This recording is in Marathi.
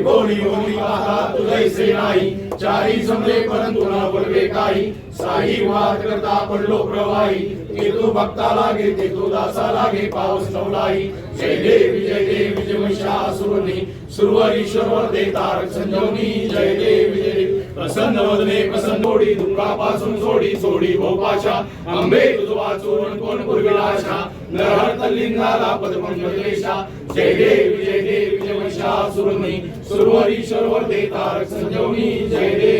जय बोली भुवनी पाहता तुझैसे नाही. चारी जमले परंतु न बोलवे काही. साई वाद करता पडलो प्रवाही. ते तू भक्ता लागे ते तू दासा लागे पाऊस नवलाई जय देव जय देव जय महिषासुरनी सुरवर ईश्वर दे तारक संजीवनी जय देव जय देव प्रसन्न वदने प्रसन्न ओढी दुःखापासून सोडी सोडी भोपाशा. अंबे तुझ वाचून कोण पूर्विलाशा? नरहर तल्लिंगाला पदपंकलेशा जय देव जय महिषासुरमयी सुरवरी सरोवर देतारक संजोनी जय देव।